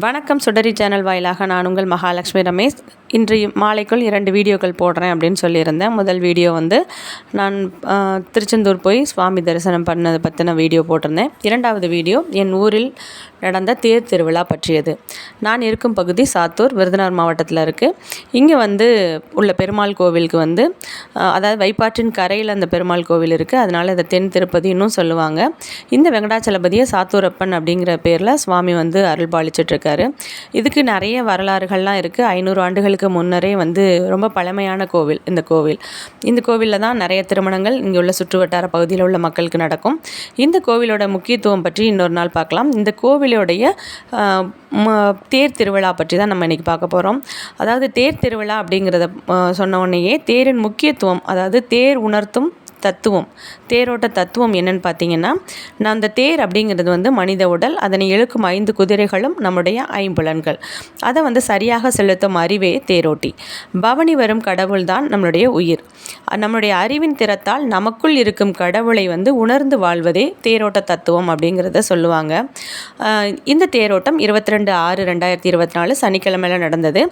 வணக்கம் சுடரி சேனல் வாயிலாக நான் உங்கள் மகாலட்சுமி ரமேஷ். இன்று மாலைக்குள் இரண்டு வீடியோக்கள் போடுறேன் அப்படின்னு சொல்லியிருந்தேன். முதல் வீடியோ வந்து நான் திருச்செந்தூர் போய் சுவாமி தரிசனம் பண்ணதை பற்றின வீடியோ போட்டிருந்தேன். இரண்டாவது வீடியோ என் ஊரில் நடந்த தேர் திருவிழா பற்றியது. நான் இருக்கும் பகுதி சாத்தூர் விருதுநகர் மாவட்டத்தில் இருக்குது இங்கே வந்து உள்ள பெருமாள் கோவிலுக்கு வந்து அதாவது வைப்பாற்றின் கரையில் அந்த பெருமாள் கோவில் இருக்குது அதனால் இதை தென் திருப்பதினும் சொல்லுவாங்க. இந்த வெங்கடாச்சலபதியை சாத்தூரப்பன் அப்படிங்கிற பேரில் சுவாமி வந்து அருள் பாலிச்சிட்ருக்காரு இதுக்கு நிறைய வரலாறுகள்லாம் இருக்குது ஐநூறு ஆண்டுகளுக்கு முன்னரே வந்து ரொம்ப பழமையான கோவில் இந்த கோவில். இந்த கோவிலில் தான் நிறைய திருமணங்கள் இங்கே உள்ள சுற்றுவட்டார பகுதியில் உள்ள மக்களுக்கு நடக்கும். இந்த கோவிலோட முக்கியத்துவம் பற்றி இன்னொரு நாள் பார்க்கலாம். இந்த கோவிலோடைய தேர் திருவிழா பற்றி தான் நம்ம இன்றைக்கி பார்க்க போகிறோம் அதாவது தேர் திருவிழா அப்படிங்கிறத சொன்ன உடனேயே தேரின் முக்கியத்துவம் அதாவது தேர் உணர்த்தும் தத்துவம். தேரோட்ட தத்துவம் என்னன்னு பார்த்தீங்கன்னா நான் அந்த தேர் அப்படிங்கிறது வந்து மனித உடல் அதனை இழுக்கும் ஐந்து குதிரைகளும் நம்முடைய ஐம்புலன்கள். அதை வந்து சரியாக செலுத்தும் அறிவே தேரோட்டி. பவனி வரும் கடவுள் தான் நம்மளுடைய உயிர். நம்மளுடைய அறிவின் திறத்தால் நமக்குள் இருக்கும் கடவுளை வந்து உணர்ந்து வாழ்வதே தேரோட்ட தத்துவம் அப்படிங்கிறத சொல்லுவாங்க. இந்த தேரோட்டம் இருபத்தி ரெண்டு ஆறு ரெண்டாயிரத்தி இருபத்தி நாலு சனிக்கிழமையில் நடந்தது.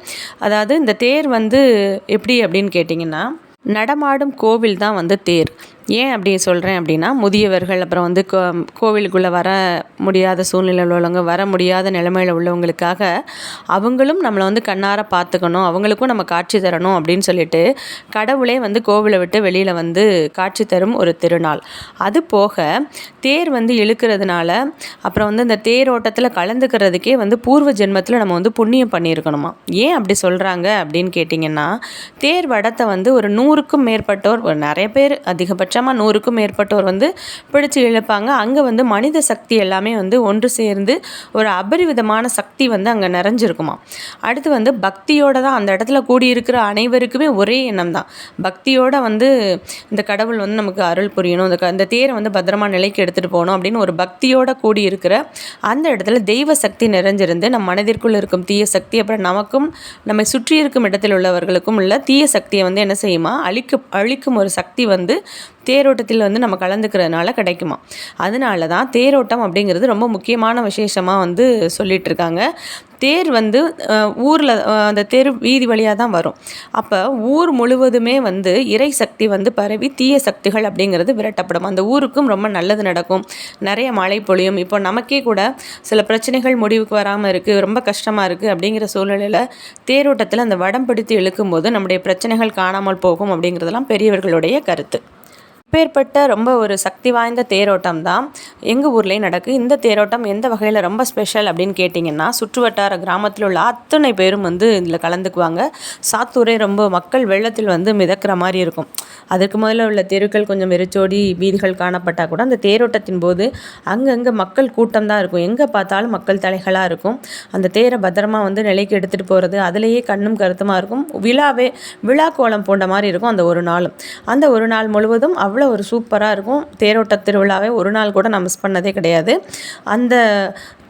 அதாவது இந்த தேர் வந்து எப்படி அப்படின்னு கேட்டிங்கன்னா நடமாடும் கோவில் தான் வந்து தேர். ஏன் அப்படி சொல்கிறேன் அப்படின்னா முதியவர்கள் அப்புறம் வந்து கோ கோவிலுக்குள்ளே வர முடியாத சூழ்நிலையில் உள்ளவங்க வர முடியாத நிலைமையில் உள்ளவங்களுக்காக அவங்களும் நம்மளை வந்து கண்ணார பார்த்துக்கணும் அவங்களுக்கும் நம்ம காட்சி தரணும் அப்படின்னு சொல்லிட்டு கடவுளே வந்து கோவிலை விட்டு வெளியில் வந்து காட்சி தரும் ஒரு திருநாள். அது போக தேர் வந்து இழுக்கிறதுனால அப்புறம் வந்து இந்த தேரோட்டத்தில் கலந்துக்கிறதுக்கே வந்து பூர்வ ஜென்மத்தில் நம்ம வந்து புண்ணியம் பண்ணியிருக்கணுமா? ஏன் அப்படி சொல்கிறாங்க அப்படின்னு கேட்டிங்கன்னா தேர் வடத்தை வந்து ஒரு நூறுக்கும் மேற்பட்டோர் நிறைய பேர் அதிகபட்சம் அதிகபட்சமாக நூறுக்கும் மேற்பட்டோர் வந்து பிடிச்சு இழுப்பாங்க. அங்கே வந்து மனித சக்தி எல்லாமே வந்து ஒன்று சேர்ந்து ஒரு அபரிவிதமான சக்தி வந்து அங்கே நிறைஞ்சிருக்குமா. அடுத்து வந்து பக்தியோடு தான் அந்த இடத்துல கூடியிருக்கிற அனைவருக்குமே ஒரே எண்ணம் தான். பக்தியோட வந்து இந்த கடவுள் வந்து நமக்கு அருள் புரியணும். இந்த இந்த தேரை வந்து பத்திரமா நிலைக்கு எடுத்துகிட்டு போகணும் அப்படின்னு ஒரு பக்தியோடு கூடியிருக்கிற அந்த இடத்துல தெய்வ சக்தி நிறைஞ்சிருந்து நம் மனதிற்குள் இருக்கும் தீய சக்தி அப்புறம் நமக்கும் நம்மை சுற்றி இருக்கும் இடத்தில் உள்ளவர்களுக்கும் உள்ள தீய சக்தியை வந்து என்ன செய்யுமா? அழிக்க அழிக்கும் ஒரு சக்தி வந்து தேரோட்டத்தில் வந்து நம்ம கலந்துக்கிறதுனால கிடைக்குமா. அதனால தான் தேரோட்டம் அப்படிங்கிறது ரொம்ப முக்கியமான விசேஷமாக வந்து சொல்லிகிட்டு இருக்காங்க தேர் வந்து ஊரில் அந்த தெரு வீதி வழியாக தான் வரும். அப்போ ஊர் முழுவதுமே வந்து இறை சக்தி வந்து பரவி தீய சக்திகள் அப்படிங்கிறது விரட்டப்படும். அந்த ஊருக்கும் ரொம்ப நல்லது நடக்கும். நிறைய மழை பொழியும். இப்போ நமக்கே கூட சில பிரச்சனைகள் முடிவுக்கு வராமல் இருக்குது ரொம்ப கஷ்டமாக இருக்குது அப்படிங்கிற சூழ்நிலையில் தேரோட்டத்தில் அந்த வடம் பிடித்து இழுக்கும்போது நம்முடைய பிரச்சனைகள் காணாமல் போகும் அப்படிங்கிறதெல்லாம் பெரியவர்களுடைய கருத்து. அப்பேற்பட்ட ரொம்ப ஒரு சக்தி வாய்ந்த தேரோட்டம் தான் எங்கள் ஊர்லேயும் நடக்குது இந்த தேரோட்டம் எந்த வகையில் ரொம்ப ஸ்பெஷல் அப்படின்னு கேட்டிங்கன்னா சுற்றுவட்டார கிராமத்தில் உள்ள அத்தனை பேரும் வந்து இதில் கலந்துக்குவாங்க. சாத்தூரே ரொம்ப மக்கள் வெள்ளத்தில் வந்து மிதக்கிற மாதிரி இருக்கும். அதுக்கு முதல்ல உள்ள தெருக்கள் கொஞ்சம் வெறிச்சோடி வீதிகள் காணப்பட்டால் கூட அந்த தேரோட்டத்தின் போது அங்கங்கே மக்கள் கூட்டம் தான் இருக்கும். எங்கே பார்த்தாலும் மக்கள் தலைகளாக இருக்கும். அந்த தேரை பத்திரமா வந்து நிலைக்கு எடுத்துகிட்டு போகிறது அதுலேயே கண்ணும் கருத்துமாக இருக்கும். விழாவே விழா கோலம் போன்ற மாதிரி இருக்கும் அந்த ஒரு நாளும். அந்த ஒரு நாள் முழுவதும் அவ்வளோ அவ்வளோ ஒரு சூப்பராக இருக்கும். தேரோட்ட திருவிழாவே ஒரு நாள் கூட நான் மிஸ் பண்ணதே கிடையாது. அந்த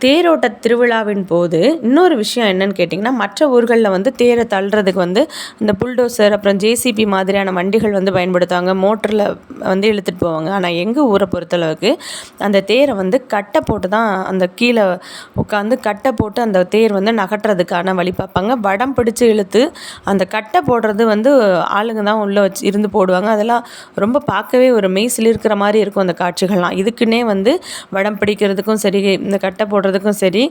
தேரோட்ட திருவிழாவின் போது இன்னொரு விஷயம் என்னன்னு கேட்டிங்கன்னா மற்ற ஊர்களில் வந்து தேரை தள்ளுறதுக்கு வந்து இந்த புல்டோசர் அப்புறம் ஜேசிபி மாதிரியான வண்டிகள் வந்து பயன்படுத்துவாங்க. மோட்டரில் வந்து இழுத்துட்டு போவாங்க. ஆனால் எங்கள் ஊரை பொறுத்தளவுக்கு அந்த தேரை வந்து கட்டை போட்டு தான் அந்த கீழே உட்காந்து கட்டை போட்டு அந்த தேர் வந்து நகட்டுறதுக்கான வழி பார்ப்பாங்க. வடம் பிடிச்சி இழுத்து அந்த கட்டை போடுறது வந்து ஆளுங்க தான் உள்ளே வச்சு இருந்து போடுவாங்க. அதெல்லாம் ரொம்ப பார்க்க பார்க்கவே ஒரு மெய் சிலிருக்கிற மாதிரி இருக்கும் அந்த காட்சிகள்லாம். இதுக்குன்னே வந்து வடம் பிடிக்கிறதுக்கும் சரி இந்த கட்டை போடுறதுக்கும் சரி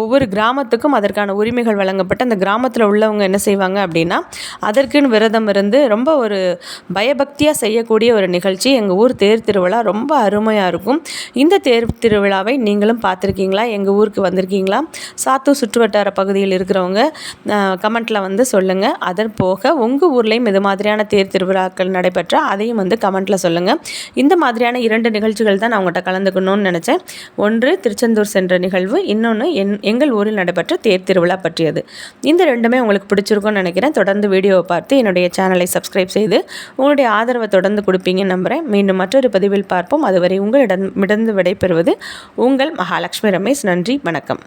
ஒவ்வொரு கிராமத்துக்கும் அதற்கான உரிமைகள் வழங்கப்பட்டு அந்த கிராமத்தில் உள்ளவங்க என்ன செய்வாங்க அப்படின்னா அதற்குன்னு விரதம் இருந்து ரொம்ப ஒரு பயபக்தியாக செய்யக்கூடிய ஒரு நிகழ்ச்சி. எங்கள் ஊர் தேர் திருவிழா ரொம்ப அருமையாக இருக்கும். இந்த தேர் திருவிழாவை நீங்களும் பார்த்துருக்கீங்களா? எங்கள் ஊருக்கு வந்திருக்கீங்களா? சாத்தூர் சுற்றுவட்டார பகுதியில் இருக்கிறவங்க கமெண்ட்டில் வந்து சொல்லுங்கள் அதன் போக உங்கள் ஊர்லேயும் இது மாதிரியான தேர் திருவிழாக்கள் நடைபெற்ற அதையும் வந்து கமெண்ட்டில் சொல்லுங்கள் இந்த மாதிரியான இரண்டு நிகழ்ச்சிகள் தான் நான் உங்கள்கிட்ட கலந்துக்கணும்னு நினச்சேன். ஒன்று திருச்செந்தூர் சென்ற நிகழ்வு. இன்னொன்று என் எங்கள் ஊரில் நடைபெற்ற தேர் திருவிழா பற்றியது. இந்த ரெண்டுமே உங்களுக்கு பிடிச்சிருக்கும்னு நினைக்கிறேன். தொடர்ந்து வீடியோவை பார்த்து என்னுடைய சேனலை சப்ஸ்கிரைப் செய்து உங்களுடைய ஆதரவை தொடர்ந்து கொடுப்பீங்கன்னு நம்புகிறேன் மீண்டும் மற்றொரு பதிவில் பார்ப்போம். அதுவரை உங்களிடம் விடைபெறுவது உங்கள் மகாலட்சுமி ரமேஷ். நன்றி வணக்கம்.